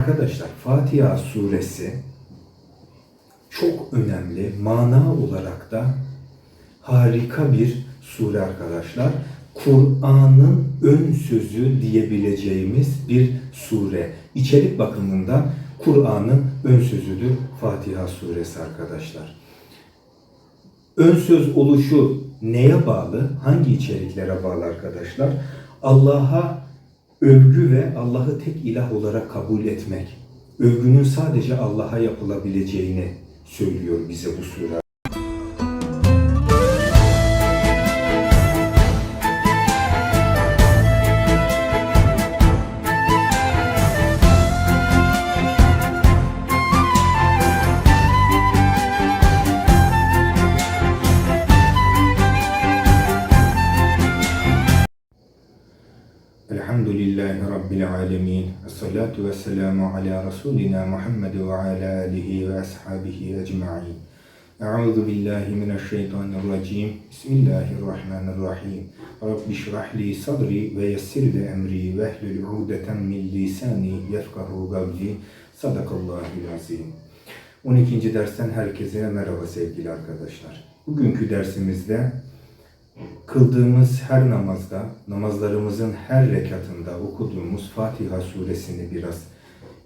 Arkadaşlar Fatiha suresi çok önemli mana olarak da harika bir sure arkadaşlar. Kur'an'ın ön sözü diyebileceğimiz bir sure. İçerik bakımından Kur'an'ın ön sözüdür Fatiha suresi arkadaşlar. Ön söz oluşu neye bağlı? Hangi içeriklere bağlı arkadaşlar? Allah'a övgü ve Allah'ı tek ilah olarak kabul etmek. Övgünün sadece Allah'a yapılabileceğini söylüyor bize bu sure. Alemin. Esselatu ve selamu ala Resulina Muhammed ve ala alihi ve ashabihi ecma'in. Euzu billahi mineşşeytanirracim. Bismillahirrahmanirrahim. Rabbi şrah li sadri ve yessir li emri ve ehlul udeten min lisani yefkahu kavli. Sadakallahul azim. 12. dersten herkese merhaba sevgili arkadaşlar. Bugünkü dersimizde kıldığımız her namazda, namazlarımızın her rekatında okuduğumuz Fatiha suresini biraz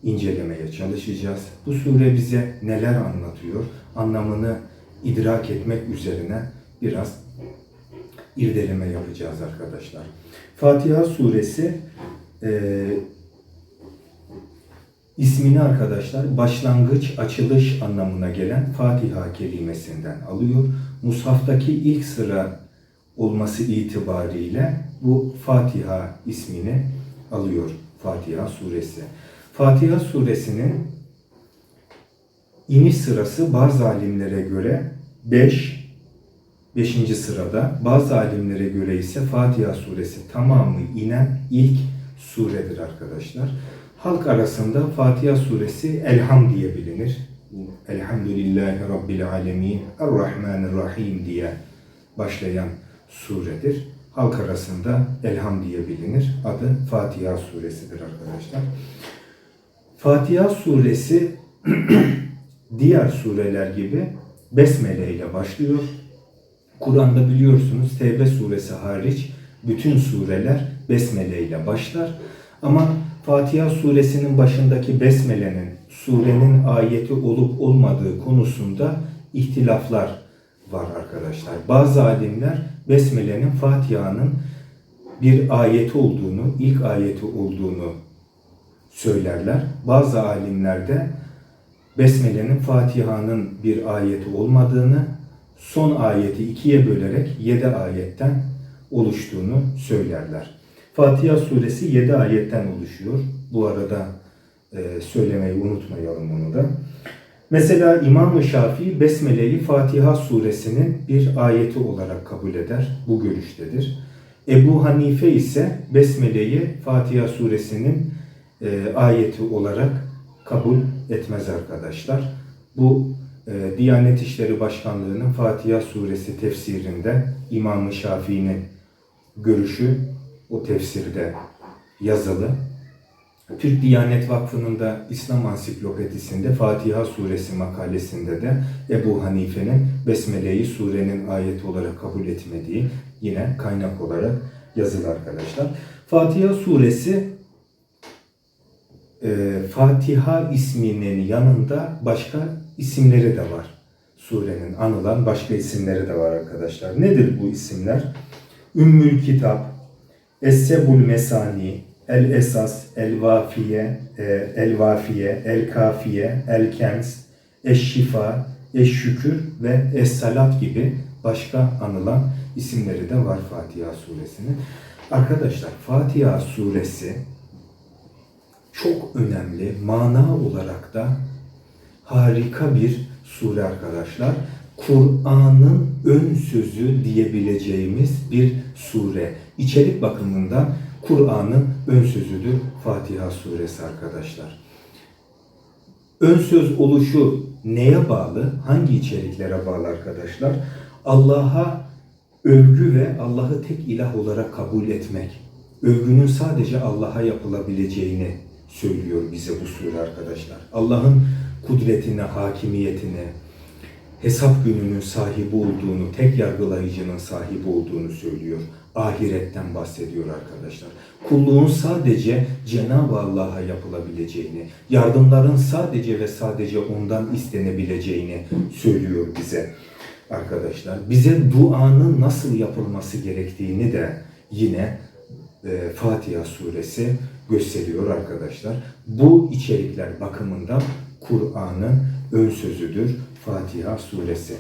incelemeye çalışacağız. Bu sure bize neler anlatıyor? Anlamını idrak etmek üzerine biraz irdeleme yapacağız arkadaşlar. Fatiha suresi e, ismini arkadaşlar başlangıç, açılış anlamına gelen Fatiha kelimesinden alıyor. Mushaftaki ilk sıra olması itibariyle bu Fatiha ismini alıyor. Fatiha suresi. Fatiha suresinin iniş sırası bazı alimlere göre 5 5. sırada, bazı alimlere göre ise Fatiha suresi tamamı inen ilk suredir arkadaşlar. Halk arasında Fatiha suresi Elham diye bilinir. Elhamdülillahi Rabbil Alemin, Errahmanirrahim diye başlayan suredir. Halk arasında Elham diye bilinir. Adı Fatiha suresidir arkadaşlar. Fatiha suresi diğer sureler gibi Besmele ile başlıyor. Kur'an'da biliyorsunuz Tevbe suresi hariç bütün sureler Besmele ile başlar. Ama Fatiha suresinin başındaki Besmele'nin surenin ayeti olup olmadığı konusunda ihtilaflar var arkadaşlar. Bazı alimler Besmele'nin Fatiha'nın bir ayeti olduğunu, ilk ayeti olduğunu söylerler. Bazı alimler de Besmele'nin Fatiha'nın bir ayeti olmadığını, son ayeti ikiye bölerek yedi ayetten oluştuğunu söylerler. Fatiha suresi yedi ayetten oluşuyor. Bu arada e, söylemeyi unutmayalım onu da. Mesela İmam-ı Şafii Besmele'yi Fatiha suresinin bir ayeti olarak kabul eder. Bu görüştedir. Ebu Hanife ise Besmele'yi Fatiha suresinin e, ayeti olarak kabul etmez arkadaşlar. Bu e, Diyanet İşleri Başkanlığı'nın Fatiha suresi tefsirinde İmam-ı Şafii'nin görüşü o tefsirde yazılı. Türk Diyanet Vakfı'nın da İslam Ansiklopedisinde Fatiha suresi makalesinde de Ebu Hanife'nin Besmele'yi surenin ayeti olarak kabul etmediği yine kaynak olarak yazılı arkadaşlar. Fatiha suresi e, Fatiha isminin yanında başka isimleri de var. Surenin anılan başka isimleri de var arkadaşlar. Nedir bu isimler? Ümmül Kitap, Essebul Mesani, El Esas, El Vafiye, e, El Vafiye, El Kafiye, El Kens, Eşşifa, Eşşükür ve Es-Salat gibi başka anılan isimleri de var Fatiha suresinin. Arkadaşlar Fatiha suresi çok önemli mana olarak da harika bir sure arkadaşlar. Kur'an'ın ön sözü diyebileceğimiz bir sure. İçerik bakımından Kur'an'ın ön sözüdür Fatiha suresi arkadaşlar. Ön söz oluşu neye bağlı? Hangi içeriklere bağlı arkadaşlar? Allah'a övgü ve Allah'ı tek ilah olarak kabul etmek. Övgünün sadece Allah'a yapılabileceğini söylüyor bize bu sure arkadaşlar. Allah'ın kudretini, hakimiyetini, hesap gününün sahibi olduğunu, tek yargılayıcının sahibi olduğunu söylüyor. Ahiretten bahsediyor arkadaşlar. Kulluğun sadece Cenab-ı Allah'a yapılabileceğini, yardımların sadece ve sadece ondan istenebileceğini söylüyor bize arkadaşlar. Bize duanın nasıl yapılması gerektiğini de yine e, Fatiha suresi gösteriyor arkadaşlar. Bu içerikler bakımından Kur'an'ın ön sözüdür Fatiha suresi.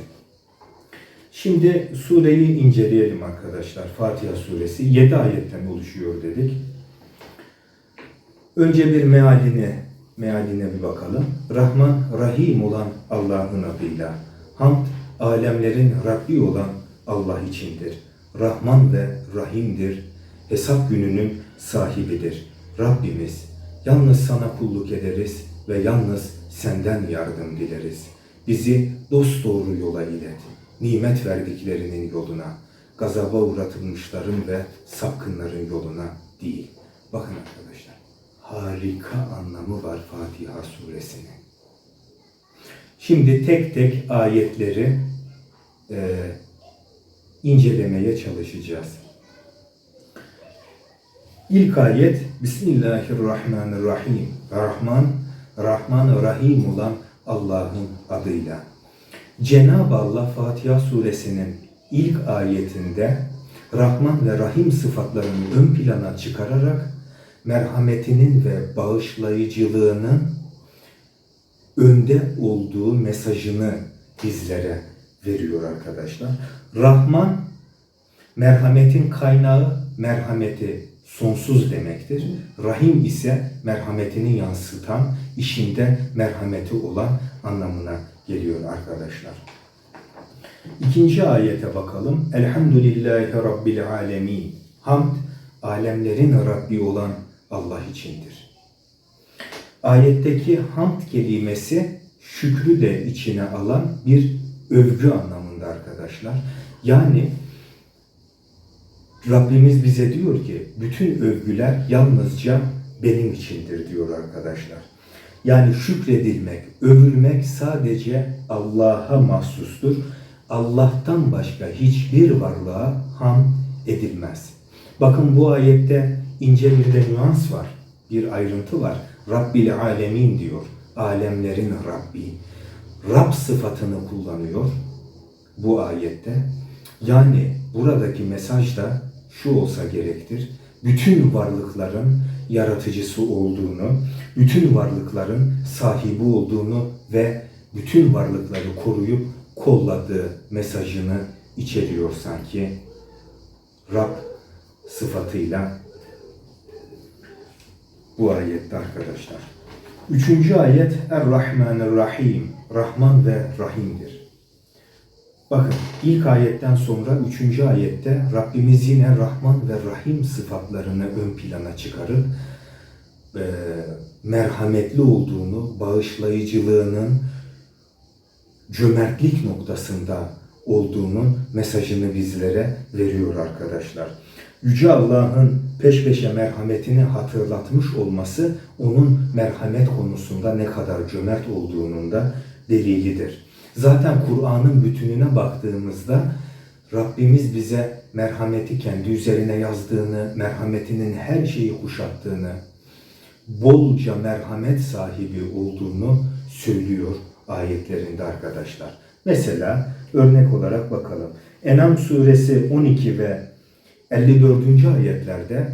Şimdi sureyi inceleyelim arkadaşlar. Fatiha suresi 7 ayetten oluşuyor dedik. Önce bir mealine, mealine bir bakalım. Rahman, Rahim olan Allah'ın adıyla. Hamd, alemlerin Rabbi olan Allah içindir. Rahman ve Rahim'dir. Hesap gününün sahibidir. Rabbimiz, yalnız sana kulluk ederiz ve yalnız senden yardım dileriz. Bizi dosdoğru yola ilet. Nimet verdiklerinin yoluna, gazaba uğratılmışların ve sapkınların yoluna değil. Bakın arkadaşlar, harika anlamı var Fatiha suresinin. Şimdi tek tek ayetleri e, incelemeye çalışacağız. İlk ayet Bismillahirrahmanirrahim. Rahman, Rahman Rahim olan Allah'ın adıyla. Cenab-ı Allah Fatiha suresinin ilk ayetinde Rahman ve Rahim sıfatlarını ön plana çıkararak merhametinin ve bağışlayıcılığının önde olduğu mesajını bizlere veriyor arkadaşlar. Rahman merhametin kaynağı, merhameti sonsuz demektir. Rahim ise merhametini yansıtan, işinde merhameti olan anlamına geliyor arkadaşlar. İkinci ayete bakalım. Elhamdülillahi Rabbil alemin. Hamd, alemlerin Rabbi olan Allah içindir. Ayetteki hamd kelimesi şükrü de içine alan bir övgü anlamında arkadaşlar. Yani Rabbimiz bize diyor ki bütün övgüler yalnızca benim içindir diyor arkadaşlar. Yani şükredilmek, övülmek sadece Allah'a mahsustur. Allah'tan başka hiçbir varlığa ham edilmez. Bakın bu ayette ince bir de nüans var. Bir ayrıntı var. Rabbil alemin diyor. Alemlerin Rabbi. Rab sıfatını kullanıyor bu ayette. Yani buradaki mesaj da şu olsa gerektir. Bütün varlıkların yaratıcısı olduğunu, bütün varlıkların sahibi olduğunu ve bütün varlıkları koruyup kolladığı mesajını içeriyor sanki. Rab sıfatıyla bu ayette arkadaşlar. Üçüncü ayet Er-Rahmanir-Rahim. Rahman ve Rahim'dir. Bakın ilk ayetten sonra üçüncü ayette Rabbimiz yine Rahman ve Rahim sıfatlarını ön plana çıkarıp e, merhametli olduğunu, bağışlayıcılığının cömertlik noktasında olduğunu mesajını bizlere veriyor arkadaşlar. Yüce Allah'ın peş peşe merhametini hatırlatmış olması onun merhamet konusunda ne kadar cömert olduğunun da delilidir. Zaten Kur'an'ın bütününe baktığımızda Rabbimiz bize merhameti kendi üzerine yazdığını, merhametinin her şeyi kuşattığını, bolca merhamet sahibi olduğunu söylüyor ayetlerinde arkadaşlar. Mesela örnek olarak bakalım. Enam suresi 12 ve 54. ayetlerde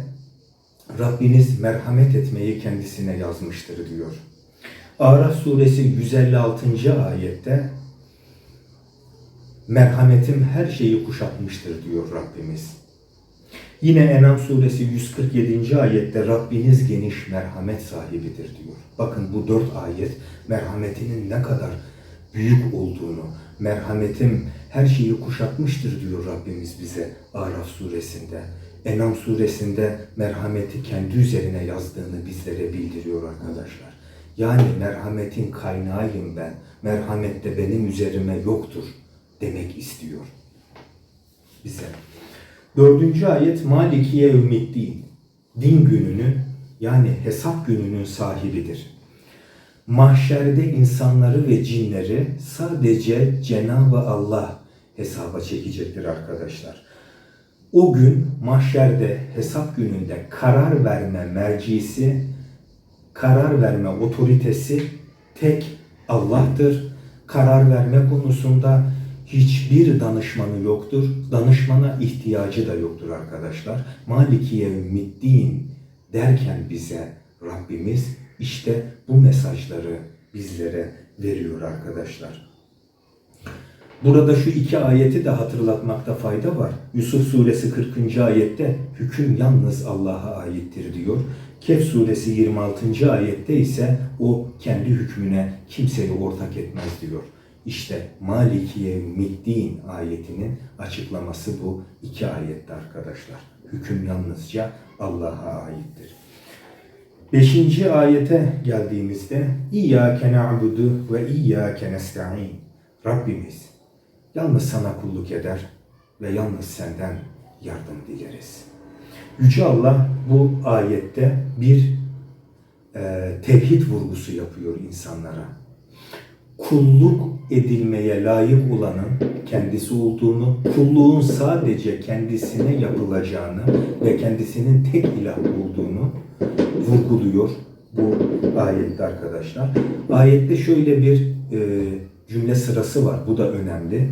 Rabbiniz merhamet etmeyi kendisine yazmıştır diyor. Araf suresi 156. ayette merhametim her şeyi kuşatmıştır diyor Rabbimiz. Yine Enam suresi 147. ayette Rabbiniz geniş merhamet sahibidir diyor. Bakın bu dört ayet merhametinin ne kadar büyük olduğunu, merhametim her şeyi kuşatmıştır diyor Rabbimiz bize Araf suresinde. Enam suresinde merhameti kendi üzerine yazdığını bizlere bildiriyor arkadaşlar. Yani merhametin kaynağıyım ben. Merhamet de benim üzerime yoktur demek istiyor bize. Dördüncü ayet Malikiye Ümiddin. Din gününü yani hesap gününün sahibidir. Mahşerde insanları ve cinleri sadece Cenab-ı Allah hesaba çekecektir arkadaşlar. O gün mahşerde hesap gününde karar verme mercisi, karar verme otoritesi tek Allah'tır. Karar verme konusunda hiçbir danışmanı yoktur. Danışmana ihtiyacı da yoktur arkadaşlar. Malikiye Ümmiddin derken bize Rabbimiz işte bu mesajları bizlere veriyor arkadaşlar. Burada şu iki ayeti de hatırlatmakta fayda var. Yusuf suresi 40. ayette hüküm yalnız Allah'a aittir diyor. Kehf suresi 26. ayette ise o kendi hükmüne kimseyi ortak etmez diyor. İşte Malikiye Middin ayetinin açıklaması bu iki ayette arkadaşlar. Hüküm yalnızca Allah'a aittir. Beşinci ayete geldiğimizde İyyâke na'budu ve İyyâke nesta'in. Rabbimiz yalnız sana kulluk eder ve yalnız senden yardım dileriz. Yüce Allah bu ayette bir e, tevhid vurgusu yapıyor insanlara. Kulluk edilmeye layık olanın kendisi olduğunu, kulluğun sadece kendisine yapılacağını ve kendisinin tek ilah olduğunu vurguluyor bu ayette arkadaşlar. Ayette şöyle bir e, cümle sırası var. Bu da önemli.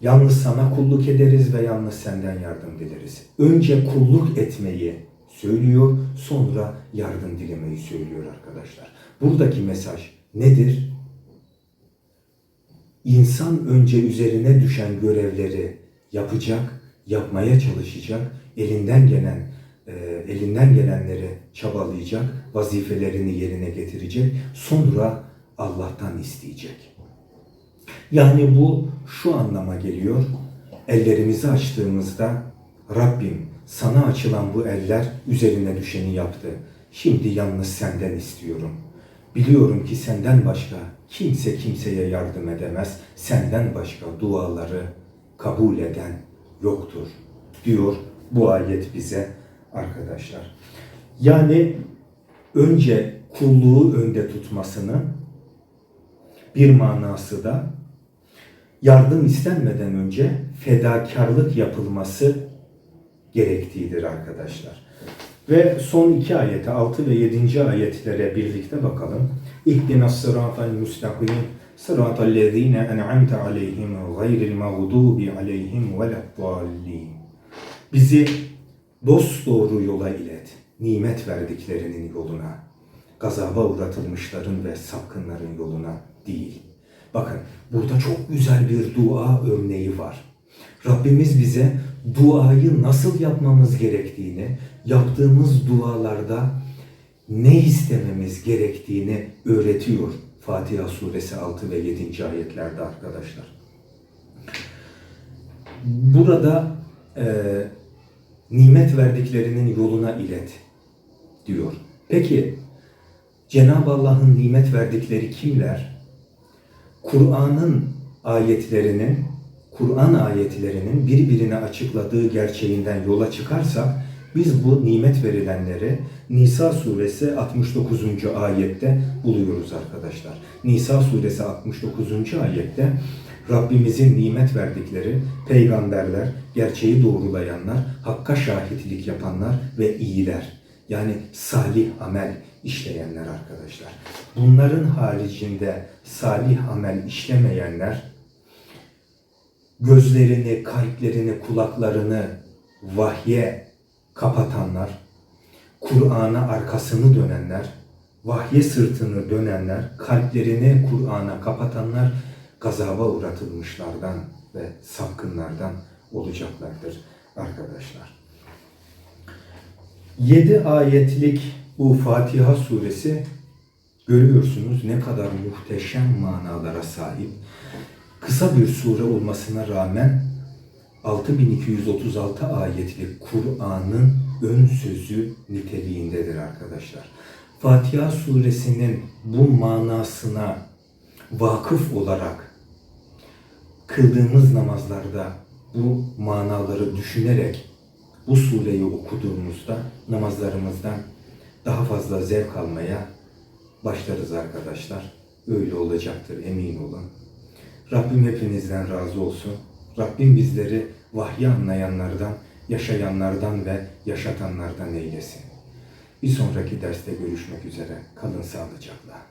Yalnız sana kulluk ederiz ve yalnız senden yardım dileriz. Önce kulluk etmeyi söylüyor, sonra yardım dilemeyi söylüyor arkadaşlar. Buradaki mesaj nedir? İnsan önce üzerine düşen görevleri yapacak, yapmaya çalışacak, elinden gelen e, elinden gelenleri çabalayacak, vazifelerini yerine getirecek, sonra Allah'tan isteyecek. Yani bu şu anlama geliyor. Ellerimizi açtığımızda Rabbim sana açılan bu eller üzerine düşeni yaptı. Şimdi yalnız senden istiyorum. Biliyorum ki senden başka kimse kimseye yardım edemez. Senden başka duaları kabul eden yoktur diyor bu ayet bize arkadaşlar. Yani önce kulluğu önde tutmasını bir manası da yardım istenmeden önce fedakarlık yapılması gerektiğidir arkadaşlar. Ve son iki ayete, 6 ve 7. ayetlere birlikte bakalım. İhdina sıratal müstakim sıratal lezine en'amte aleyhim gayril mağdubi aleyhim veleddallin. Bizi dost doğru yola ilet, nimet verdiklerinin yoluna, gazaba uğratılmışların ve sapkınların yoluna değil. Bakın burada çok güzel bir dua örneği var. Rabbimiz bize duayı nasıl yapmamız gerektiğini, yaptığımız dualarda ne istememiz gerektiğini öğretiyor. Fatiha suresi 6 ve 7. ayetlerde arkadaşlar. Burada e, nimet verdiklerinin yoluna ilet diyor. Peki Cenab-ı Allah'ın nimet verdikleri kimler? Kur'an'ın ayetlerinin, Kur'an ayetlerinin birbirine açıkladığı gerçeğinden yola çıkarsak biz bu nimet verilenleri Nisa suresi 69. ayette buluyoruz arkadaşlar. Nisa suresi 69. ayette Rabbimizin nimet verdikleri peygamberler, gerçeği doğrulayanlar, hakka şahitlik yapanlar ve iyiler. Yani salih amel işleyenler arkadaşlar. Bunların haricinde salih amel işlemeyenler gözlerini, kalplerini, kulaklarını vahye kapatanlar, Kur'an'a arkasını dönenler, vahye sırtını dönenler, kalplerini Kur'an'a kapatanlar gazaba uğratılmışlardan ve sapkınlardan olacaklardır arkadaşlar. 7 ayetlik bu Fatiha suresi görüyorsunuz ne kadar muhteşem manalara sahip. Kısa bir sure olmasına rağmen 6236 ayetlik Kur'an'ın ön sözü niteliğindedir arkadaşlar. Fatiha suresinin bu manasına vakıf olarak kıldığımız namazlarda bu manaları düşünerek bu sureyi okuduğumuzda namazlarımızdan daha fazla zevk almaya başlarız arkadaşlar. Öyle olacaktır emin olun. Rabbim hepinizden razı olsun. Rabbim bizleri vahyi anlayanlardan, yaşayanlardan ve yaşatanlardan eylesin. Bir sonraki derste görüşmek üzere. Kalın sağlıcakla.